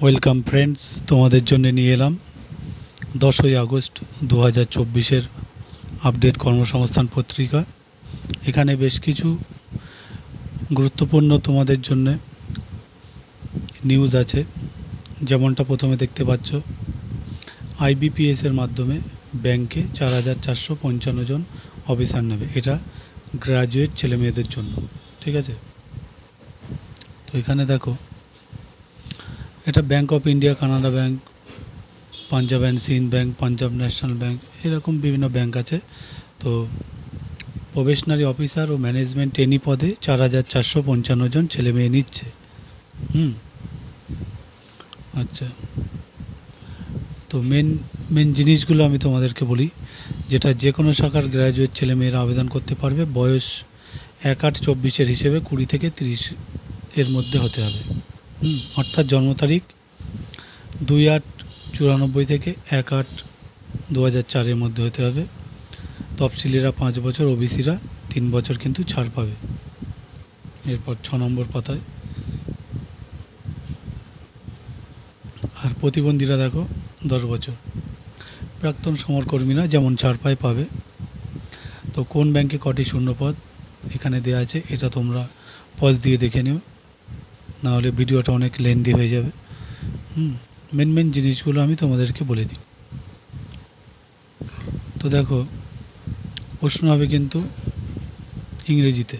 Welcome friends তোমাদের জন্য নিয়ে এলাম দশই আগস্ট দু হাজার চব্বিশের আপডেট কর্মসংস্থান পত্রিকা। এখানে বেশ কিছু গুরুত্বপূর্ণ তোমাদের জন্য নিউজ আছে। যেমনটা প্রথমে দেখতে পাচ্ছ আইবিপিএসের মাধ্যমে ব্যাংকে চার হাজার চারশো পঞ্চান্ন জন অফিসার নেবে। এটা গ্র্যাজুয়েট ছেলে মেয়েদের জন্য, ঠিক আছে? তো এখানে দেখো এটা bank of India Canara bank Punjab and Sind bank Punjab national bank এরকম বিভিন্ন ব্যাঙ্ক আছে। তো প্রবেশনারি অফিসার ও ম্যানেজমেন্ট ট্রেনি পদে চার হাজার চারশো পঞ্চান্ন জন ছেলে মেয়ে নিচ্ছে। হুম। আচ্ছা। তো মেন মেন জিনিসগুলো আমি তোমাদেরকে বলি, যেটা যে কোনো শাখার গ্র্যাজুয়েট ছেলে মেয়েরা আবেদন করতে পারবে, বয়স এক আট চব্বিশের হিসেবে কুড়ি থেকে তিরিশ এর মধ্যে হতে হবে। অর্থাৎ জন্ম তারিখ দুই আট চুরানব্বই থেকে এক আট দু হাজার চারের মধ্যে হতে হবে। তফসিলিরা পাঁচ বছর, ওবিসিরা তিন বছর কিন্তু ছাড় পাবে। এরপর ছ নম্বর পাতায়। আর প্রতিবন্ধীরা দেখো, দশ বছর। প্রাক্তন সমরকর্মীরা যেমন ছাড় পায়, পাবে। তো কোন ব্যাংকে কটি শূন্যপদ এখানে দেওয়া আছে, এটা তোমরা পজ দিয়ে দেখে নিও। নাহলে ভিডিওটা অনেক লেন্দি হয়ে যাবে। হুম মেন মেন জিনিসগুলো আমি তোমাদেরকে বলে দিই। তো দেখো, প্রশ্ন হবে কিন্তু ইংরেজিতে।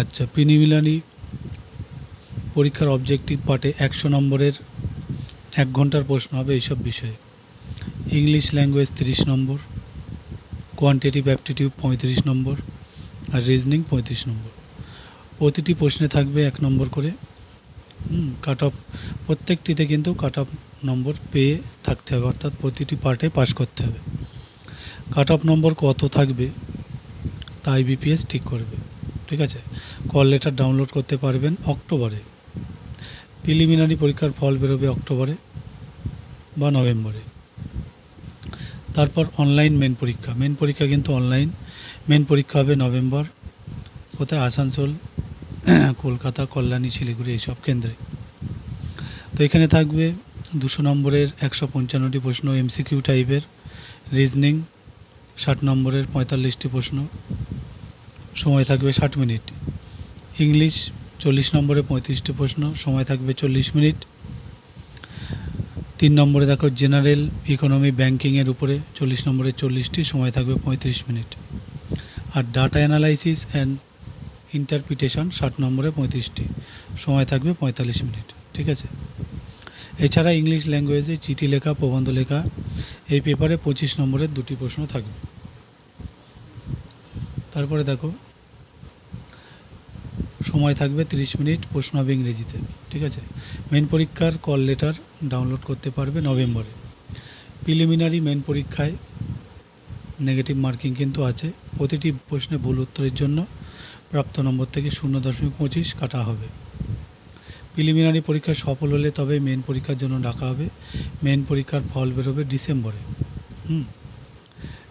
আচ্ছা পিনিমিলানি পরীক্ষার অবজেক্টিভ পার্টে একশো নম্বরের এক ঘণ্টার প্রশ্ন হবে এইসব বিষয়ে। ইংলিশ ল্যাঙ্গুয়েজ তিরিশ নম্বর কোয়ান্টিটিভ অ্যাপটিটিউড পঁয়ত্রিশ নম্বর আর রিজনিং পঁয়ত্রিশ নম্বর। প্রতিটি প্রশ্নে থাকবে এক নম্বর করে। কাট অফ প্রত্যেকটিতে কিন্তু কাট অফ নম্বর পেয়ে থাকতে হবে, অর্থাৎ প্রতিটি পার্টে পাশ করতে হবে। কাট অফ নম্বর কত থাকবে? তা আইবিপিএস ঠিক করবে। ঠিক আছে? কল লেটার ডাউনলোড করতে পারবেন অক্টোবরে। প্রিলিমিনারি পরীক্ষার ফল বেরোবে অক্টোবরে বা নভেম্বরে। তারপর অনলাইন মেন পরীক্ষা। মেন পরীক্ষা কিন্তু অনলাইন মেন পরীক্ষা হবে নভেম্বর। কোথায়? আসানসোল, কলকাতা, কল্যাণী, শিলিগুড়ি এইসব কেন্দ্রে। তো এখানে থাকবে দুশো নম্বরের একশো পঞ্চান্নটি প্রশ্ন এমসিকিউ টাইপের রিজনিং ষাট নম্বরের পঁয়তাল্লিশটি প্রশ্ন। সময় থাকবে ষাট মিনিট। ইংলিশ চল্লিশ নম্বরে পঁয়ত্রিশটি প্রশ্ন। সময় থাকবে চল্লিশ মিনিট। তিন নম্বরে দেখো জেনারেল ইকোনমি ব্যাংকিংয়ের উপরে চল্লিশ নম্বরে চল্লিশটি, সময় থাকবে পঁয়ত্রিশ মিনিট। আর ডাটা অ্যানালাইসিস অ্যান্ড ইন্টারপ্রিটেশন ষাট নম্বরে পঁয়ত্রিশটি, সময় থাকবে পঁয়তাল্লিশ মিনিট, ঠিক আছে? এছাড়া ইংলিশ ল্যাঙ্গুয়েজে চিঠি লেখা, প্রবন্ধ লেখা, এই পেপারে পঁচিশ নম্বরের দুটি প্রশ্ন থাকবে। তারপরে দেখো সময় থাকবে তিরিশ মিনিট প্রশ্ন হবে ইংরেজিতে, ঠিক আছে? মেন পরীক্ষার কল লেটার ডাউনলোড করতে পারবে নভেম্বরে। প্রিলিমিনারি মেন পরীক্ষায় নেগেটিভ মার্কিং কিন্তু আছে। প্রতিটি প্রশ্নে ভুল উত্তরের জন্য প্রাপ্ত নম্বর থেকে শূন্য দশমিক পঁচিশ কাটা হবে। প্রিলিমিনারি পরীক্ষা সফল হলে তবে মেন পরীক্ষার জন্য ডাকা হবে। মেন পরীক্ষার ফল বেরোবে ডিসেম্বরে। হুম?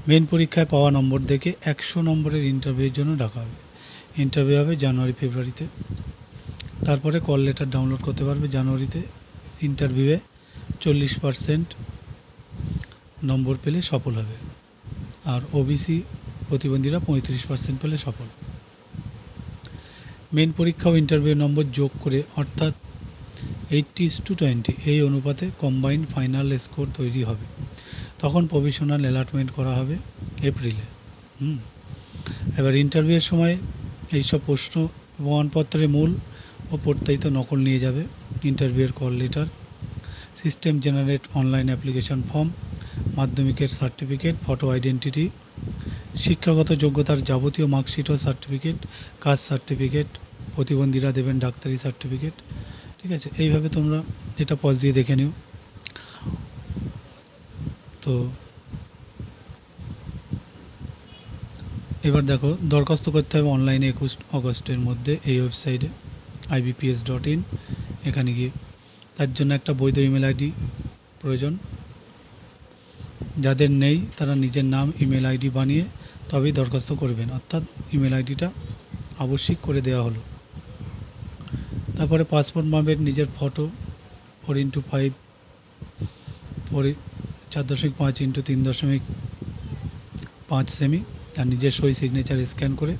মেন পরীক্ষায় পাওয়া নম্বর দেখে একশো নম্বরের ইন্টারভিউয়ের জন্য ডাকা হবে। ইন্টারভিউ হবে জানুয়ারি, ফেব্রুয়ারিতে। তারপরে কল লেটার ডাউনলোড করতে পারবে জানুয়ারিতে। ইন্টারভিউয়ে চল্লিশ পারসেন্ট নম্বর পেলে সফল হবে। আর ওবিসি প্রতিবন্ধীরা পঁয়ত্রিশ পার্সেন্ট পেলে সফল। মেন পরীক্ষা ও ইন্টারভিউ নম্বর যোগ করে অর্থাৎ এইটটি টু টোয়েন্টি এই অনুপাতে কম্বাইন্ড ফাইনাল স্কোর তৈরি হবে। তখন প্রভিশনাল অ্যালাটমেন্ট করা হবে এপ্রিলে। হুম। এবার ইন্টারভিউয়ের সময় এইসব প্রশ্ন প্রমাণপত্রের মূল ও প্রত্যায়িত নকল নিয়ে যাবে ইন্টারভিউয়ের call letter system generate online application form মাধ্যমিকের সার্টিফিকেট ফটো আইডেন্টিটি শিক্ষাগত যোগ্যতার যাবতীয় মার্কশিট ও সার্টিফিকেট কাস্ট সার্টিফিকেট প্রতিবন্ধীরা দেবেন ডাক্তারি সার্টিফিকেট ঠিক আছে? এইভাবে তোমরা এটা পজ দিয়ে দেখে নিও। তো এবার দেখো, দরখাস্ত করতে হবে অনলাইনে একুশ অগস্টের মধ্যে এই ওয়েবসাইটে আইবিপিএস ডট ইন এখানে গিয়ে। তার জন্য একটা বৈধ ইমেল আইডি প্রয়োজন। যাদের নেই, তারা নিজের নাম ইমেল আইডি বানিয়ে তবেই দরখাস্ত করবেন। অর্থাৎ ইমেল আইডিটা আবশ্যিক করে দেওয়া হলো। তারপরে পাসপোর্ট মাপের নিজের photo four into five four চার দশমিক পাঁচ ইন্টু তিন দশমিক পাঁচ সেমি আর নিজের সই সিগনেচার স্ক্যান করে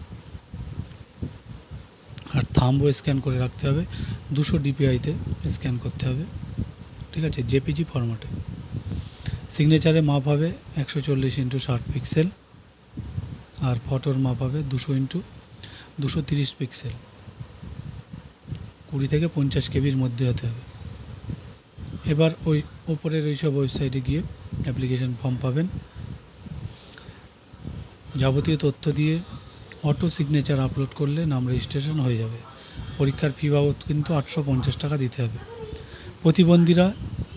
আর থাম্বও স্ক্যান করে রাখতে হবে। দুশো ডিপিআইতে স্ক্যান করতে হবে। ঠিক আছে? জেপিজি ফরম্যাটে সিগনেচারে মাপ হবে একশো চল্লিশ ইন্টু ষাট পিক্সেল আর ফটোর মাপ হবে দুশো ইন্টু দুশো তিরিশ পিক্সেল কুড়ি থেকে পঞ্চাশ কেবির মধ্যে হতে হবে। এবার ওই ওপরের ওই সব ওয়েবসাইটে গিয়ে অ্যাপ্লিকেশন ফর্ম পাবেন। যাবতীয় তথ্য দিয়ে অটো সিগনেচার আপলোড করলে নাম রেজিস্ট্রেশন হয়ে যাবে। পরীক্ষার ফি বাবদ কিন্তু আটশো পঞ্চাশ টাকা দিতে হবে। প্রতিবন্ধীরা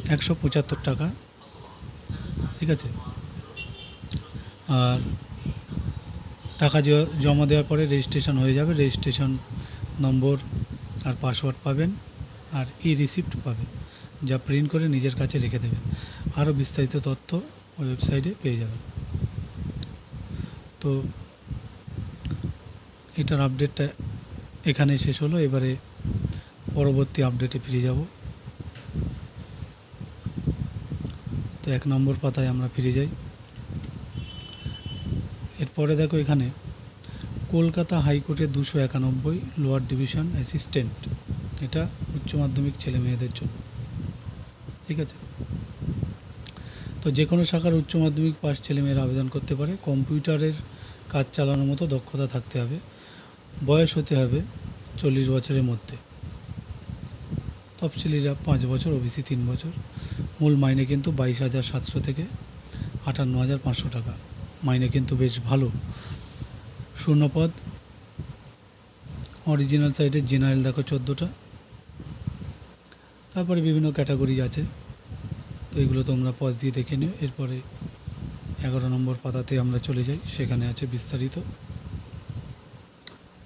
একশো পঁচাত্তর টাকা, ঠিক আছে? আর টাকা জমা দেওয়ার পরে রেজিস্ট্রেশন হয়ে যাবে। রেজিস্ট্রেশন নম্বর আর পাসওয়ার্ড পাবেন আর ই রিসিপ্ট পাবেন। যা প্রিন্ট করে নিজের কাছে রেখে দেবেন। আরও বিস্তারিত তথ্য ওয়েবসাইটে পেয়ে যাবেন। তো এটার আপডেটটা এখানেই শেষ হলো। এবারে পরবর্তী আপডেটে ফিরে যাব। তো এক নম্বর পাতায় আমরা ফিরে যাই। এরপরে দেখো এখানে, কলকাতা হাইকোর্টের দুশো একানব্বই লোয়ার ডিভিশন অ্যাসিস্ট্যান্ট এটা উচ্চ মাধ্যমিক ছেলে মেয়েদের জন্য। ঠিক আছে? তো যে কোনো শাখার উচ্চ মাধ্যমিক পাস ছেলেমেয়েরা আবেদন করতে পারে। কম্পিউটারের কাজ চালানোর মতো দক্ষতা থাকতে হবে। বয়স হতে হবে চল্লিশ বছরের মধ্যে। তফসিলিরা পাঁচ বছর, ওবিসি তিন বছর। মূল মাইনে কিন্তু বাইশ হাজার সাতশো থেকে আটান্ন হাজার পাঁচশো টাকা। মাইনে কিন্তু বেশ ভালো। শূন্যপদ অরিজিনাল সাইডে জেনারেল দেখো চোদ্দোটা। তারপরে বিভিন্ন ক্যাটাগরি আছে। তো এগুলো তোমরা পজ দিয়ে দেখে নিও। এরপরে এগারো নম্বর পাতাতে আমরা চলে যাই, সেখানে আছে বিস্তারিত।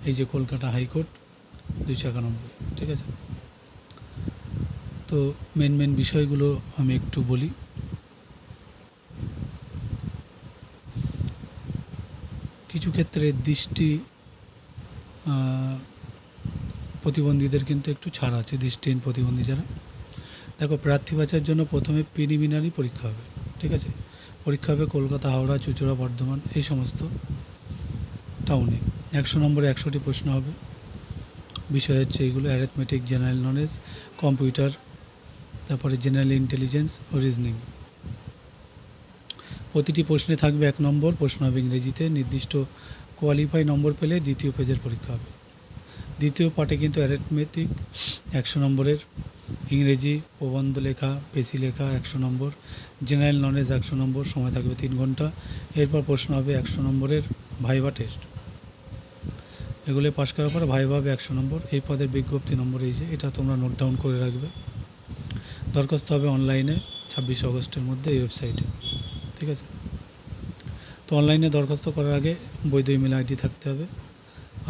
এই যে কলকাতা হাইকোর্ট, দুইশো একানব্বই, ঠিক আছে? তো মেন মেন বিষয়গুলো আমি একটু বলি। কিছু ক্ষেত্রে দৃষ্টি প্রতিবন্ধীদের কিন্তু একটু ছাড় আছে, দৃষ্টিহীন প্রতিবন্ধী যারা। দেখো, প্রার্থী বাছার জন্য প্রথমে প্রিলিমিনারি পরীক্ষা হবে, ঠিক আছে? পরীক্ষা হবে কলকাতা, হাওড়া, চুচুড়া, বর্ধমান, এই সমস্ত টাউনে একশো নম্বরে একশোটি প্রশ্ন হবে। বিষয় হচ্ছে এইগুলো অ্যারেথমেটিক জেনারেল নলেজ কম্পিউটার তারপরে জেনারেল ইন্টেলিজেন্স ও রিজনিং প্রতিটি প্রশ্নে থাকবে এক নম্বর, প্রশ্ন হবে ইংরেজিতে। নির্দিষ্ট কোয়ালিফাই নম্বর পেলে দ্বিতীয় পেজের পরীক্ষা হবে। দ্বিতীয় পার্টে কিন্তু অ্যারেথমেটিক একশো নম্বরের ইংরেজি, প্রবন্ধ লেখা, পেশি লেখা একশো নম্বর জেনারেল নলেজ একশো নম্বর, সময় থাকবে তিন ঘণ্টা। এরপর প্রশ্ন হবে একশো নম্বরের ভাইভা টেস্ট এগুলো পাশ করার পর ভাইভা হবে একশো নম্বর। এই পদের বিজ্ঞপ্তি নম্বর এই যে, এটা তোমরা নোট ডাউন করে রাখবে। দরখাস্ত হবে অনলাইনে ছাব্বিশে অগস্টের মধ্যে এই ওয়েবসাইটে ঠিক আছে? তো অনলাইনে দরখাস্ত করার আগে বৈধ ইমেল আইডি থাকতে হবে।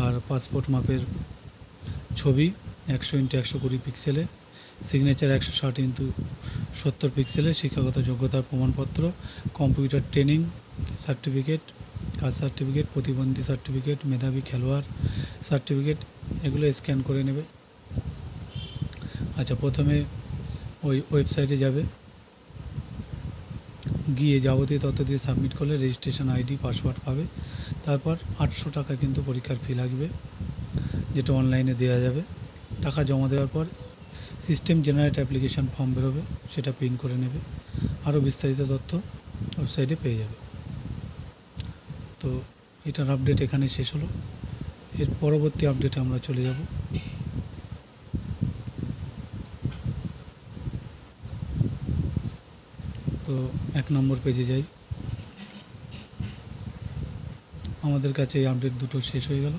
আর পাসপোর্ট মাপের ছবি একশো ইন্টু একশো কুড়ি পিক্সেলে সিগনেচার একশো ষাট ইন্টু সত্তর পিক্সেলে শিক্ষাগত যোগ্যতার প্রমাণপত্র কম্পিউটার ট্রেনিং সার্টিফিকেট কাজ সার্টিফিকেট প্রতিবন্ধী সার্টিফিকেট মেধাবী খেলোয়াড় সার্টিফিকেট এগুলো স্ক্যান করে নেবে। আচ্ছা প্রথমে ওই ওয়েবসাইটে যাবে। গিয়ে যাবতীয় তথ্য দিয়ে সাবমিট করলে রেজিস্ট্রেশন আইডি পাসওয়ার্ড পাবে। তারপর আটশো টাকা কিন্তু পরীক্ষার ফি লাগবে, যেটা অনলাইনে দেওয়া যাবে। টাকা জমা দেওয়ার পর সিস্টেম জেনারেট অ্যাপ্লিকেশন ফর্ম বেরোবে, সেটা প্রিন্ট করে নেবে। আরও বিস্তারিত তথ্য ওয়েবসাইটে পেয়ে যাবে। তো এটার আপডেট এখানে শেষ হলো। এর পরবর্তী আপডেটে আমরা চলে যাব। তো এক নম্বর পেজে যাই। আমাদের কাছে এই আপডেট দুটো শেষ হয়ে গেল।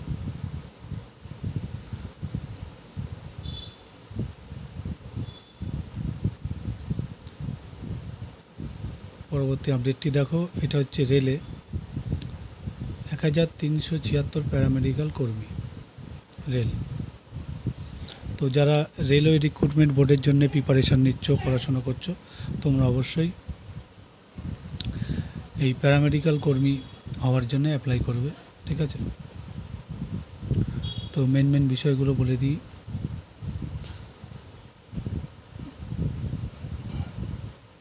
পরবর্তী আপডেটটি দেখো, এটা হচ্ছে রেলে এক হাজার তিনশো ছিয়াত্তর প্যারামেডিক্যাল কর্মী রেল তো যারা রেলওয়ে রিক্রুটমেন্ট বোর্ডের জন্য প্রিপারেশান নিচ্ছ, পড়াশোনা করছ, তোমরা অবশ্যই এই প্যারামেডিক্যাল কর্মী হওয়ার জন্য অ্যাপ্লাই করবে, ঠিক আছে? তো মেন মেন বিষয়গুলো বলে দিই।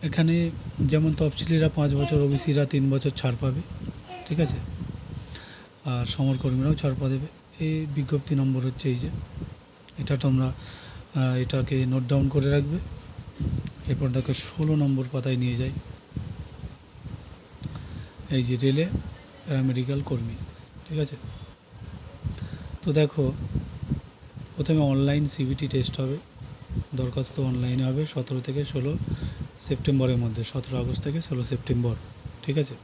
এখানে যেমন তফসিলিরা পাঁচ বছর, ওবিসিরা তিন বছর ছাড় পাবে, ঠিক আছে? আর সমরকর্মীরাও ছাড় পা দেবে। এই বিজ্ঞপ্তি নম্বর হচ্ছে এই যে, এটা তোমরা এটাকে নোট ডাউন করে রাখবে। এরপর দেখো ষোলো নম্বর পাতায় নিয়ে যাই। এই যে রেলে প্যারামেডিক্যাল কর্মী, ঠিক আছে? তো দেখো, প্রথমে অনলাইন সিবিটি টেস্ট হবে, দরখাস্ত অনলাইনে হবে, সতেরো থেকে ষোলো সেপ্টেম্বরের মধ্যে, সতেরো আগস্ট থেকে ষোলো সেপ্টেম্বর, ঠিক আছে?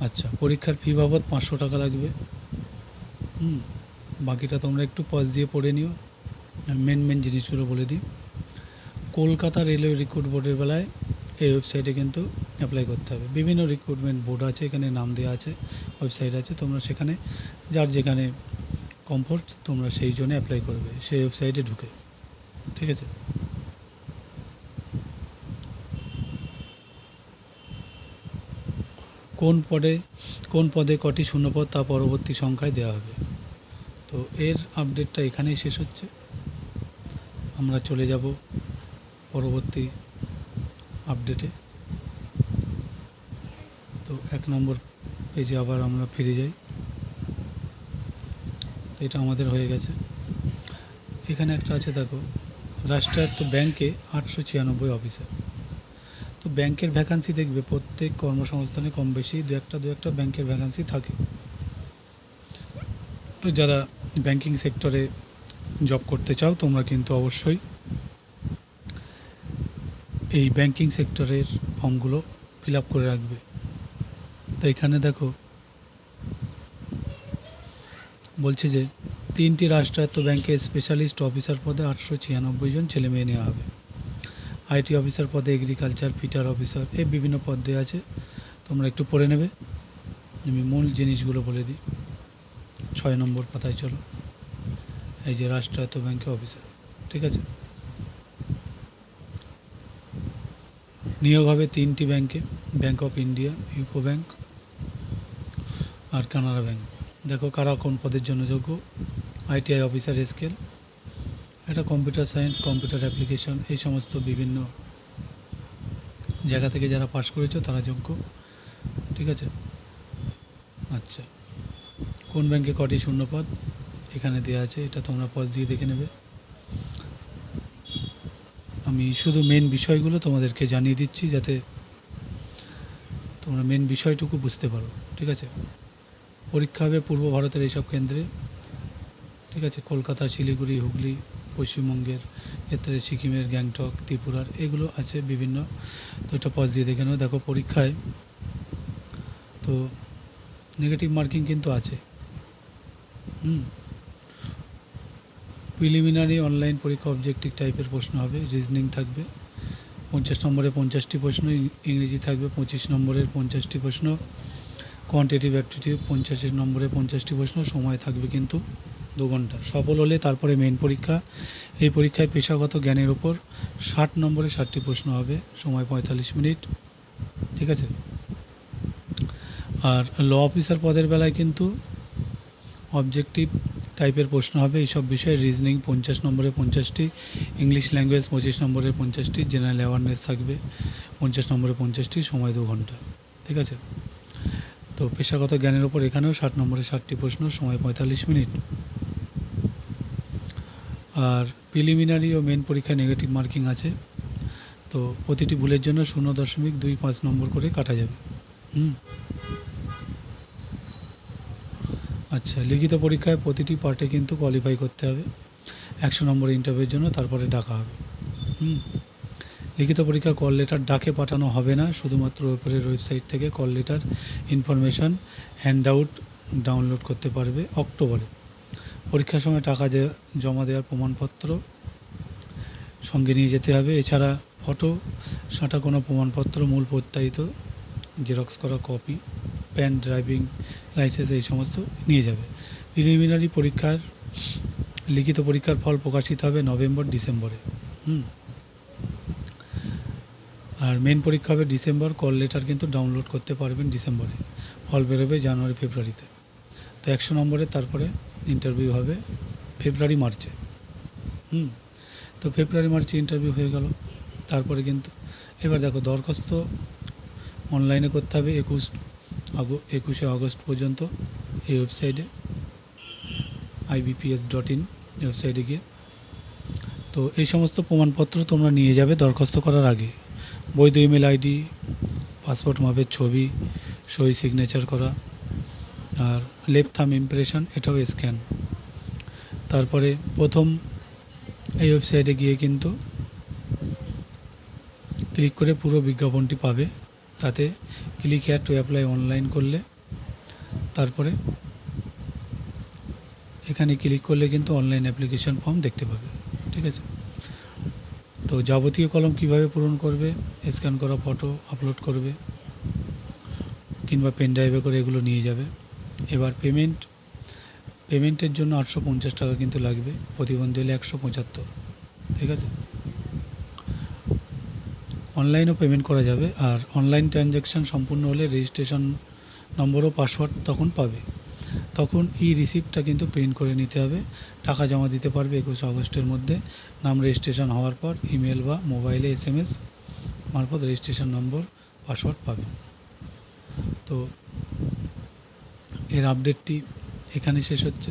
আচ্ছা পরীক্ষার ফি বাবদ পাঁচশো টাকা লাগবে। হুম, বাকিটা তোমরা একটু পজ দিয়ে পড়ে নিও। মেন মেন জিনিসগুলো বলে দিই। কলকাতা রেলওয়ে রিক্রুট বোর্ডের বেলায় এই ওয়েবসাইটে কিন্তু অ্যাপ্লাই করতে হবে। বিভিন্ন রিক্রুটমেন্ট বোর্ড আছে, এখানে নাম দেওয়া আছে ওয়েবসাইট আছে। তোমরা সেখানে, যার যেখানে কমফোর্ট তোমরা সেই জন্য অ্যাপ্লাই করবে। সেই ওয়েবসাইটে ঢুকে। ঠিক আছে? কোন পদে কোন পদে কটি শূন্যপদ তা পরবর্তী সংখ্যায় দেওয়া হবে। তো এর আপডেটটা এখানেই শেষ হচ্ছে। আমরা চলে যাব পরবর্তী আপডেটে তো এক নম্বর পেজে আবার আমরা ফিরে যাই। এটা আমাদের হয়ে গেছে। এখানে একটা আছে, দেখো, রাষ্ট্রায়ত্ত ব্যাংকে আটশো ছিয়ানব্বই অফিসার। তো ব্যাংকের ভ্যাকান্সি দেখবে, প্রত্যেক কর্মসংস্থানে কম বেশি দু একটা দু একটা ব্যাংকের ভ্যাকান্সি থাকে। তো যারা ব্যাংকিং সেক্টরে জব করতে চাও, তোমরা কিন্তু অবশ্যই এই ব্যাংকিং সেক্টরের ফর্মগুলো ফিল আপ করে রাখবে। তো এখানে দেখো, বলছে যে, তিনটি রাষ্ট্রায়ত্ত ব্যাংকের স্পেশালিস্ট অফিসার পদে আটশো ছিয়ানব্বই জন ছেলে মেয়ে নেওয়া হবে। আইটি অফিসার পদে এগ্রিকালচার ফিটার অফিসার, এই বিভিন্ন পদ দেওয়া আছে। তোমরা একটু পড়ে নেবে। আমি মূল জিনিসগুলো বলে দিই। ছয় নম্বর পাতায় চলো। এই যে রাষ্ট্রায়ত্ত ব্যাংকে অফিসার, ঠিক আছে? নিয়োগ হবে তিনটি ব্যাংকে bank of India UCO bank R Canara bank দেখো কারা কোন পদের জন্য যোগ্য? আইটিআই অফিসার স্কেল এটা কম্পিউটার সায়েন্স কম্পিউটার অ্যাপ্লিকেশন এই সমস্ত বিভিন্ন জায়গা থেকে যারা পাশ করেছ তারা যোগ্য, ঠিক আছে? আচ্ছা কোন ব্যাংকে কটি শূন্যপদ? এখানে দেওয়া আছে, এটা তোমরা পজ দিয়ে দেখে নেবে। আমি শুধু মেন বিষয়গুলো তোমাদেরকে জানিয়ে দিচ্ছি যাতে তোমরা মেন বিষয়টুকু বুঝতে পারো, ঠিক আছে? পরীক্ষা হবে পূর্ব ভারতের এইসব কেন্দ্রে, ঠিক আছে? কলকাতা, শিলিগুড়ি, হুগলি পশ্চিমবঙ্গের ক্ষেত্রে সিকিমের গ্যাংটক, ত্রিপুরার এগুলো আছে বিভিন্ন। তো এটা পজ দিয়ে দেখে নাও। দেখো পরীক্ষায় তো নেগেটিভ মার্কিং কিন্তু আছে। হুম। প্রিলিমিনারি অনলাইন পরীক্ষা অবজেক্টিভ টাইপের প্রশ্ন হবে। রিজনিং থাকবে। পঞ্চাশ নম্বরে পঞ্চাশটি প্রশ্ন ইংরেজি থাকবে পঁচিশ নম্বরের পঞ্চাশটি প্রশ্ন কোয়ান্টিটিভ অ্যাপটিটিউড পঞ্চাশ নম্বরে পঞ্চাশটি প্রশ্ন, সময় থাকবে কিন্তু। দু ঘণ্টা। সফল হলে তারপরে মেন পরীক্ষা। এই পরীক্ষায় পেশাগত জ্ঞানের উপর ষাট নম্বরে ষাটটি প্রশ্ন হবে। সময় পঁয়তাল্লিশ মিনিট। ঠিক আছে? আর ল অফিসার পদের বেলায় কিন্তু অবজেক্টিভ টাইপের প্রশ্ন হবে। এইসব বিষয়ে রিজনিং পঞ্চাশ নম্বরে পঞ্চাশটি ইংলিশ ল্যাঙ্গুয়েজ পঁচিশ নম্বরে পঞ্চাশটি জেনারেল অ্যাওয়ারনেস থাকবে পঞ্চাশ নম্বরে পঞ্চাশটি, সময় দু ঘণ্টা। ঠিক আছে? তো পেশাগত জ্ঞানের উপর এখানেও ষাট নম্বরে ষাটটি প্রশ্ন, সময় পঁয়তাল্লিশ মিনিট। আর প্রিলিমিনারি ও মেন পরীক্ষায় নেগেটিভ মার্কিং আছে। তো প্রতিটি ভুলের জন্য শূন্য দশমিক দুই পাঁচ নম্বর করে কাটা যাবে। হুম। আচ্ছা লিখিত পরীক্ষায় প্রতিটি পার্টে কিন্তু কোয়ালিফাই করতে হবে। একশো নম্বর ইন্টারভিউর জন্য তারপরে ডাকা হবে। হুম। লিখিত পরীক্ষার কল লেটার ডাকে পাঠানো হবে না, শুধুমাত্র ওপরের ওয়েবসাইট থেকে call letter information hand out download করতে পারবে অক্টোবরে। পরীক্ষার সময় টাকা দেওয়া জমা দেওয়ার প্রমাণপত্র সঙ্গে নিয়ে যেতে হবে। এছাড়া ফটো, সাঁটা কোনো প্রমাণপত্র, মূল প্রত্যায়িত, জেরক্স করা কপি প্যান ড্রাইভিং লাইসেন্স এই সমস্ত নিয়ে যাবে। প্রিলিমিনারি পরীক্ষার, লিখিত পরীক্ষার ফল প্রকাশিত হবে নভেম্বর, ডিসেম্বরে। হুম। আর মেন পরীক্ষা হবে ডিসেম্বর, কল লেটার কিন্তু ডাউনলোড করতে পারবেন ডিসেম্বরে। ফল বেরোবে জানুয়ারি, ফেব্রুয়ারিতে। তো একশো নম্বরে তারপরে ইন্টারভিউ হবে ফেব্রুয়ারি, মার্চে। হুম, তো ফেব্রুয়ারি, মার্চে ইন্টারভিউ হয়ে গেল। তারপরে কিন্তু এবার দেখো দরখাস্ত অনলাইনে করতে হবে একুশ একুশে আগস্ট পর্যন্ত এই ওয়েবসাইটে আইবিপিএস ডট ইন ওয়েবসাইটে গিয়ে। তো এই সমস্ত প্রমাণপত্র তোমরা নিয়ে যাবে দরখাস্ত করার আগে। বৈধ ইমেল আইডি পাসপোর্ট মাপের ছবি, সই সিগনেচার করা আর লেফট থাম ইমপ্রেশন এটাও স্ক্যান তারপরে প্রথম এই ওয়েবসাইটে গিয়ে কিন্তু ক্লিক করে পুরো বিজ্ঞাপনটি পাবে। তাতে click here to apply online করলে, তারপরে এখানে ক্লিক করলে কিন্তু অনলাইন অ্যাপ্লিকেশন ফর্ম দেখতে পাবে, ঠিক আছে? তো যাবতীয় কলম কীভাবে পূরণ করবে স্ক্যান করা ফটো আপলোড করবে, কিংবা পেন ড্রাইভে করে এগুলো নিয়ে যাবে। এবার পেমেন্ট পেমেন্টের জন্য আটশো পঞ্চাশ টাকা কিন্তু লাগবে, প্রতিবন্ধী হলে একশো পঁচাত্তর, ঠিক আছে? অনলাইনও পেমেন্ট করা যাবে আর অনলাইন ট্রানজ্যাকশান সম্পূর্ণ হলে রেজিস্ট্রেশন নম্বর ও পাসওয়ার্ড তখন পাবে। তখন ই রিসিপ্টটা কিন্তু প্রিন্ট করে নিতে হবে। টাকা জমা দিতে পারবে একুশে আগস্টের মধ্যে। নাম রেজিস্ট্রেশন হওয়ার পর ইমেল বা মোবাইলে এস এম এস মারফত রেজিস্ট্রেশন নম্বর পাসওয়ার্ড পাবেন। তো এর আপডেটটি এখানে শেষ হচ্ছে।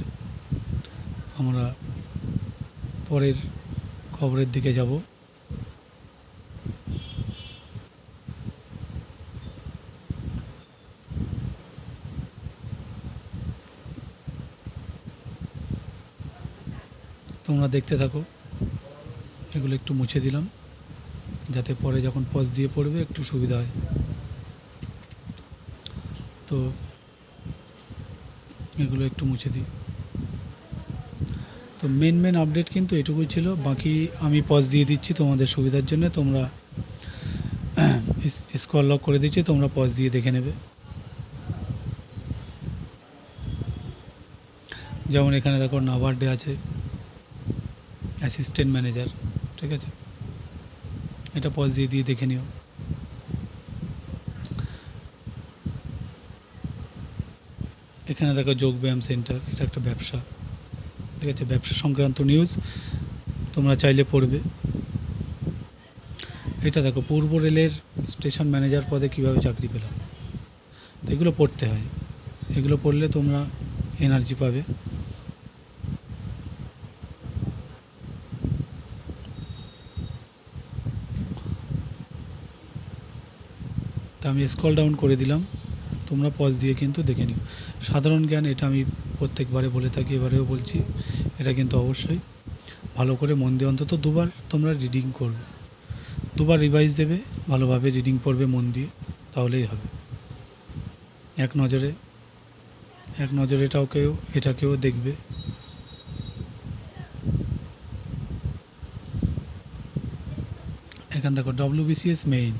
আমরা পরের খবরের দিকে যাব। তোমরা দেখতে থাকো। এগুলো একটু মুছে দিলাম, যাতে পরে যখন পজ দিয়ে পড়বে একটু সুবিধা হয়। তো এগুলো একটু মুছে দিই। তো মেন মেন আপডেট কিন্তু এটুকুই ছিল। বাকি আমি পজ দিয়ে দিচ্ছি তোমাদের সুবিধার জন্য। তোমরা স্কল লক করে দিচ্ছি, তোমরা পজ দিয়ে দেখে নেবে। যেমন এখানে দেখো নাবার্ডে আছে অ্যাসিস্ট্যান্ট ম্যানেজার ঠিক আছে? এটা পজ দিয়ে দিয়ে দেখে নিও। এখানে দেখো যোগব্যায়াম সেন্টার, এটা একটা ব্যবসা। ঠিক আছে, ব্যবসা সংক্রান্ত নিউজ তোমরা চাইলে পড়বে। এটা দেখো, পূর্ব রেলের স্টেশন ম্যানেজার পদে কীভাবে চাকরি পেলাম? তো এগুলো পড়তে হয়। এগুলো পড়লে তোমরা এনার্জি পাবে। তা আমি স্কল ডাউন করে দিলাম। তোমরা পজ দিয়ে কিন্তু দেখে নিও। সাধারণ জ্ঞান, এটা আমি প্রত্যেকবারে বলে থাকি, এবারেও বলছি, এটা কিন্তু অবশ্যই। ভালো করে মন দিয়ে অন্তত দুবার তোমরা রিডিং করবে। দুবার রিভাইজ দেবে, ভালোভাবে রিডিং পড়বে মন দিয়ে, তাহলেই হবে। এক নজরে এক নজরে এটাও কেউ এটাকেও দেখবে। এখান দেখো ডব্লিউবিসিএস মেইন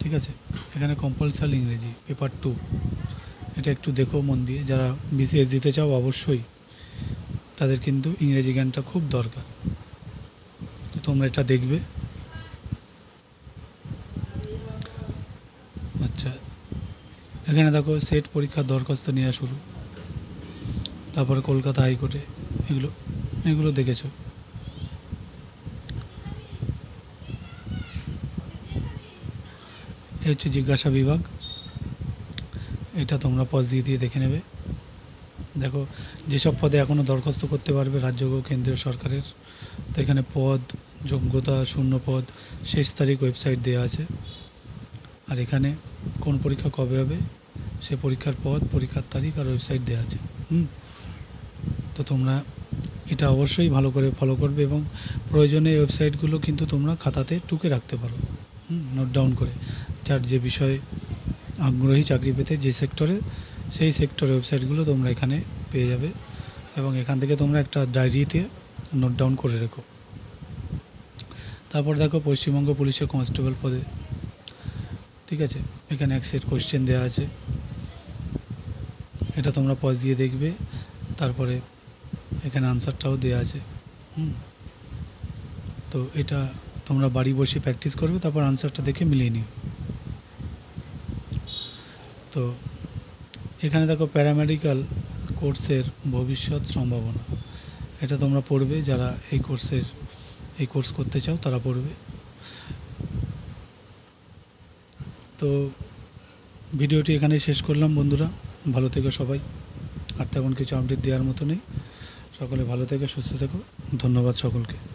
ঠিক আছে? এখানে কম্পালসারি ইংরেজি পেপার টু এটা একটু দেখো মন দিয়ে, যারা বিসিএস দিতে চাও অবশ্যই তাদের কিন্তু ইংরেজি জ্ঞানটা খুব দরকার। তো তোমরা এটা দেখবে। আচ্ছা এখানে দেখো সেট পরীক্ষার দরখাস্ত নেওয়া শুরু। তারপরে কলকাতা হাইকোর্টে, এগুলো এগুলো দেখেছ? হচ্ছে জিজ্ঞাসা বিভাগ। এটা তোমরা পজ দিয়ে দিয়ে দেখে নেবে। দেখো, যেসব পদে এখনও দরখাস্ত করতে পারবে রাজ্য ও কেন্দ্রীয় সরকারের, তো এখানে পদ, যোগ্যতা, শূন্য পদ, শেষ তারিখ ওয়েবসাইট দেওয়া আছে। আর এখানে কোন পরীক্ষা কবে হবে, সে পরীক্ষার পদ, পরীক্ষার তারিখ আর ওয়েবসাইট দেওয়া আছে। হুম? তো তোমরা এটা অবশ্যই ভালো করে ফলো করবে এবং প্রয়োজনে ওয়েবসাইটগুলো কিন্তু তোমরা খাতাতে টুকে রাখতে পারো। হুম? নোট ডাউন করে। যার যে বিষয়ে আগ্রহী চাকরি পেতে যে সেক্টরে সেই সেক্টরের ওয়েবসাইটগুলো তোমরা এখানে পেয়ে যাবে এবং এখান থেকে তোমরা একটা ডায়েরিতে নোট ডাউন করে রেখো। তারপর দেখো পশ্চিমবঙ্গ পুলিশের কনস্টেবল পদে। ঠিক আছে? এখানে এক সেট কোশ্চেন দেওয়া আছে। এটা তোমরা পজ দিয়ে দেখবে। তারপরে এখানে আনসারটাও দেওয়া আছে। হুম? তো এটা তোমরা বাড়ি বসে প্র্যাকটিস করবে, তারপর আনসারটা দেখে মিলিয়ে নিও। তো এখানে দেখো প্যারামেডিক্যাল কোর্সের ভবিষ্যৎ সম্ভাবনা। এটা তোমরা পড়বে, যারা এই কোর্সের এই কোর্স করতে চাও তারা পড়বে। তো ভিডিওটি এখানেই শেষ করলাম বন্ধুরা। ভালো থেকো সবাই। আর তেমন কিছু আপডেট দেওয়ার মতো নেই। সকলে ভালো থেকে, সুস্থ থেকো। ধন্যবাদ সকলকে।